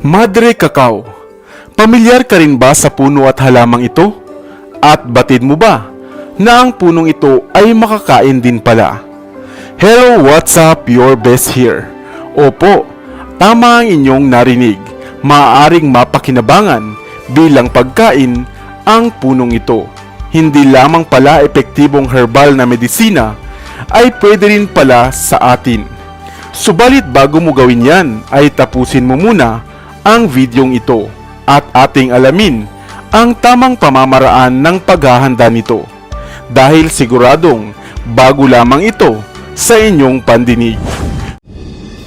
Madre Cacao, pamilyar ka rin ba sa puno at halamang ito? At batid mo ba na ang punong ito ay makakain din pala? Hello, what's up? Your best here. Opo, tama ang inyong narinig. Maaaring mapakinabangan bilang pagkain ang punong ito. Hindi lamang pala epektibong herbal na medisina, ay pwede rin pala sa atin. Subalit bago mo gawin yan, ay tapusin mo muna ang videong ito at ating alamin ang tamang pamamaraan ng paghahanda nito. Dahil siguradong bago lamang ito sa inyong pandinig.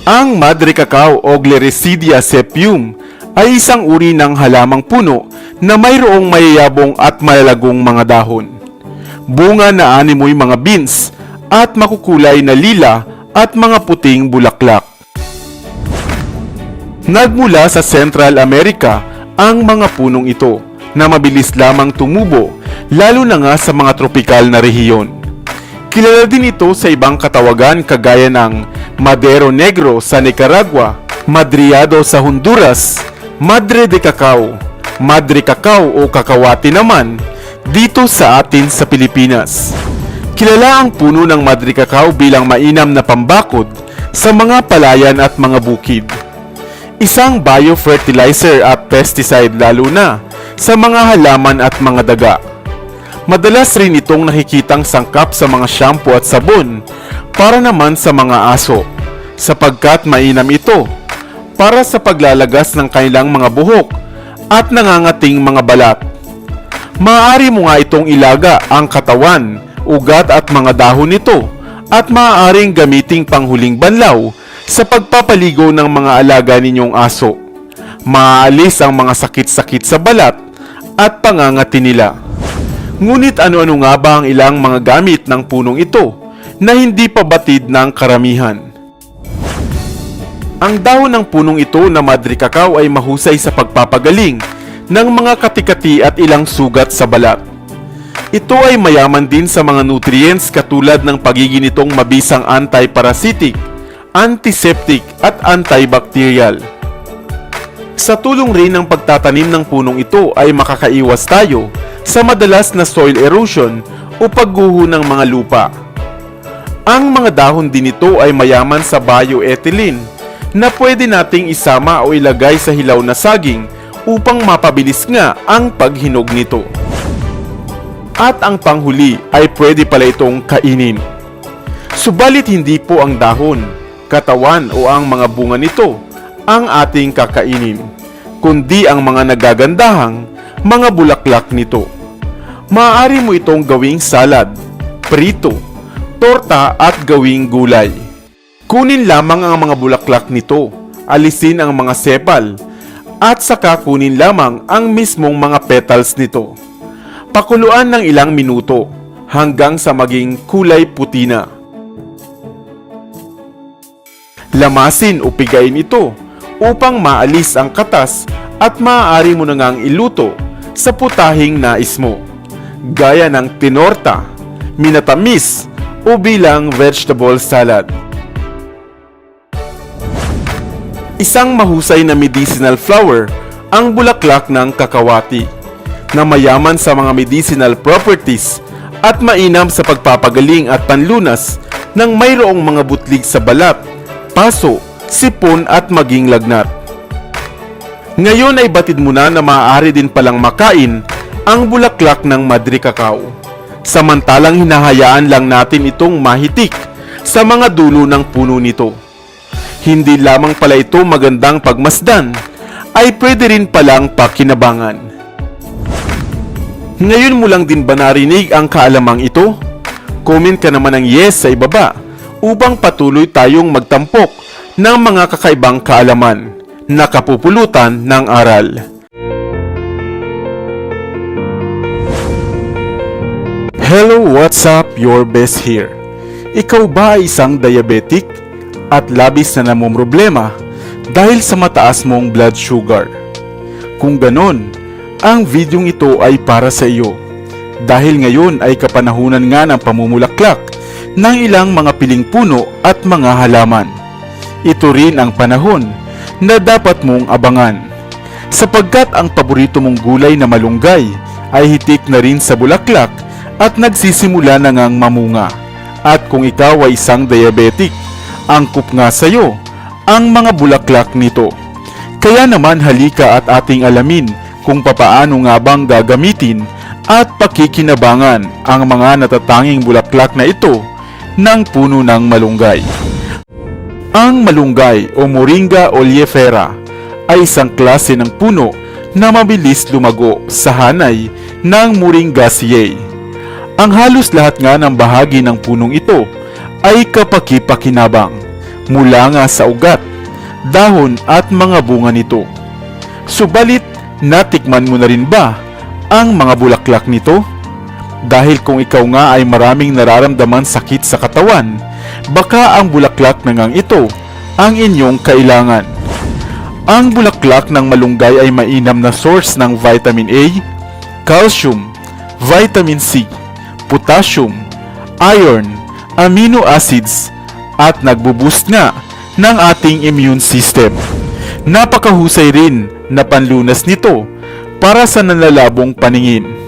Ang Madre Cacao o Gliricidia sepium ay isang uri ng halamang puno na mayroong mayayabong at malalagong mga dahon. Bunga na animoy mga beans at makukulay na lila at mga puting bulaklak. Nagmula sa Central America ang mga punong ito na mabilis lamang tumubo lalo na nga sa mga tropikal na rehiyon. Kilala din ito sa ibang katawagan kagaya ng Madero Negro sa Nicaragua, Madriado sa Honduras, Madre de Cacao, Madre Cacao o Kakawati naman dito sa atin sa Pilipinas. Kilala ang puno ng Madre Cacao bilang mainam na pambakod sa mga palayan at mga bukid. Isang biofertilizer at pesticide lalo na sa mga halaman at mga daga. Madalas rin itong nakikitang sangkap sa mga shampoo at sabon para naman sa mga aso sapagkat mainam ito para sa paglalagas ng kanilang mga buhok at nangangating mga balat. Maaari mo nga itong ilaga ang katawan, ugat at mga dahon nito at maaaring gamiting panghuling banlaw sa pagpapaligo ng mga alaga ninyong aso. Maaalis ang mga sakit-sakit sa balat at pangangati nila. Ngunit ano-ano nga ba ang ilang mga gamit ng punong ito na hindi pa batid ng karamihan? Ang dahon ng punong ito na Madre Cacao ay mahusay sa pagpapagaling ng mga katikati at ilang sugat sa balat. Ito ay mayaman din sa mga nutrients katulad ng pagiging nitong mabisang anti-parasitic, antiseptic at antibacterial. Sa tulong rin ng pagtatanim ng punong ito ay makakaiwas tayo sa madalas na soil erosion o pagguho ng mga lupa. Ang mga dahon din nito ay mayaman sa bioethylene na pwede nating isama o ilagay sa hilaw na saging upang mapabilis nga ang paghinog nito. At ang panghuli ay pwede pala itong kainin. Subalit hindi po ang dahon, katawan o ang mga bunga nito ang ating kakainin, kundi ang mga nagagandahang mga bulaklak nito. Maaari mo itong gawing salad, prito, torta at gawing gulay. Kunin lamang ang mga bulaklak nito, alisin ang mga sepal, at saka kunin lamang ang mismong mga petals nito. Pakuluan ng ilang minuto hanggang sa maging kulay puti na. Lamasin o pigain ito upang maalis ang katas at maaari mo na ngang iluto sa putahing nais mo, gaya ng tinorta, minatamis o bilang vegetable salad. Isang mahusay na medicinal flower ang bulaklak ng kakawati na mayaman sa mga medicinal properties at mainam sa pagpapagaling at panlunas ng mayroong mga butlig sa balat, paso, sipon at maging lagnat. Ngayon ay batid mo na na maaari din palang makain ang bulaklak ng Madre Cacao. Samantalang hinahayaan lang natin itong mahitik sa mga dulo ng puno nito. Hindi lamang pala ito magandang pagmasdan, ay pwede rin palang pakinabangan. Ngayon mo lang din ba narinig ang kaalamang ito? Comment ka naman ng yes sa ibaba upang patuloy tayong magtampok ng mga kakaibang kaalaman na kapupulutan ng aral. Hello, what's up? Your best here. Ikaw ba ay isang diabetic at labis na namumroblema dahil sa mataas mong blood sugar? Kung ganon, ang videong ito ay para sa iyo. Dahil ngayon ay kapanahunan nga ng pamumulaklak ng ilang mga piling puno at mga halaman. Ito rin ang panahon na dapat mong abangan. Sapagkat ang paborito mong gulay na malunggay ay hitik na rin sa bulaklak at nagsisimula na ngang mamunga. At kung ikaw ay isang diabetic, angkop nga sa'yo ang mga bulaklak nito. Kaya naman halika at ating alamin kung papaano nga bang gagamitin at pakikinabangan ang mga natatanging bulaklak na ito ng puno ng malunggay. Ang malunggay o Moringa oleifera ay isang klase ng puno na mabilis lumago sa hanay ng Moringaceae. Ang halos lahat nga ng bahagi ng punong ito ay kapakipakinabang mula nga sa ugat, dahon at mga bunga nito. Subalit, natikman mo na rin ba ang mga bulaklak nito? Dahil kung ikaw nga ay maraming nararamdaman sakit sa katawan, baka ang bulaklak na ngang ito ang inyong kailangan. Ang bulaklak ng malunggay ay mainam na source ng vitamin A, calcium, vitamin C, potassium, iron, amino acids, at nagbuboost nga ng ating immune system. Napakahusay rin na panlunas nito para sa nanlalabong paningin.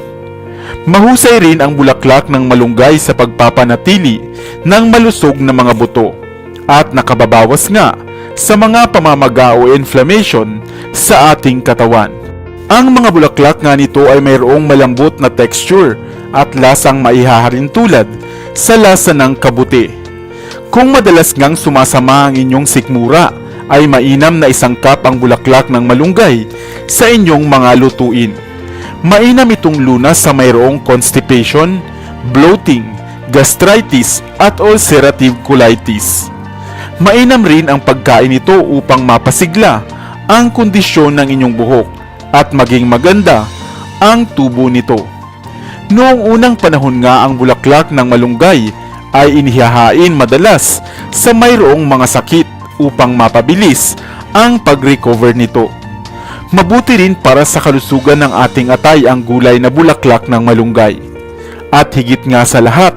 Mahusay rin ang bulaklak ng malunggay sa pagpapanatili ng malusog na mga buto at nakababawas nga sa mga pamamaga o inflammation sa ating katawan. Ang mga bulaklak nga nito ay mayroong malambot na texture at lasang maihaharin tulad sa lasa ng kabuti. Kung madalas ngang sumasama ang inyong sikmura, ay mainam na isang cup ang bulaklak ng malunggay sa inyong mga lutuin. Mainam itong lunas sa mayroong constipation, bloating, gastritis at ulcerative colitis. Mainam rin ang pagkain nito upang mapasigla ang kondisyon ng inyong buhok at maging maganda ang tubo nito. Noong unang panahon nga ang bulaklak ng malunggay ay inihahain madalas sa mayroong mga sakit upang mapabilis ang pag-recover nito. Mabuti rin para sa kalusugan ng ating atay ang gulay na bulaklak ng malunggay. At higit nga sa lahat,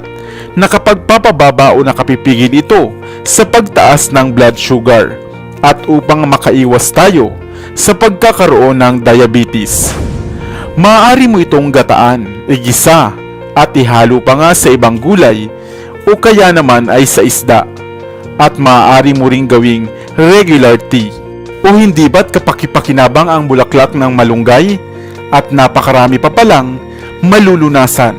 nakapagpapababa o nakapipigil ito sa pagtaas ng blood sugar at upang makaiwas tayo sa pagkakaroon ng diabetes. Maaari mo itong gataan, igisa, at ihalo pa nga sa ibang gulay o kaya naman ay sa isda. At maaari mo ring gawing regular tea. O hindi ba't kapakipakinabang ang bulaklak ng malunggay? At napakarami pa palang malulunasan.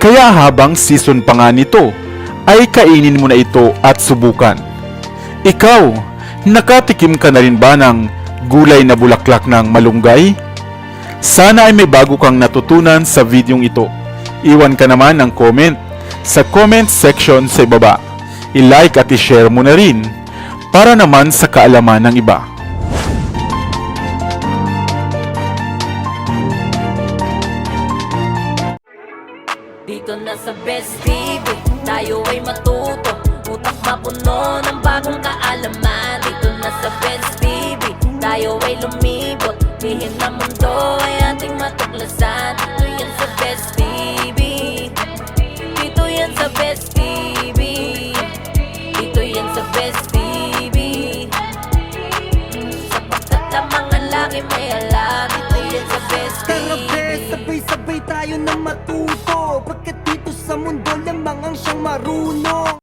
Kaya habang season pa nga nito, ay kainin mo na ito at subukan. Ikaw, nakatikim ka na rin ba ng gulay na bulaklak ng malunggay? Sana ay may bago kang natutunan sa videong ito. Iwan ka naman ng comment sa comment section sa ibaba. I-like at i-share mo na rin para naman sa kaalaman ng iba. Dito na sa Best TV, tayo ay matuto. Utak mapuno ng bagong kaalaman? Dito na sa Best TV, tayo ay lumibot. Lihim na mundo ay ating matuklasan. Dito yan sa Best TV Dito yan sa Best TV Dito yan sa Best TV Sapagkat ang mga laki may alam Dito yan sa Best TV bes, sabay-sabay tayo na matuto marunong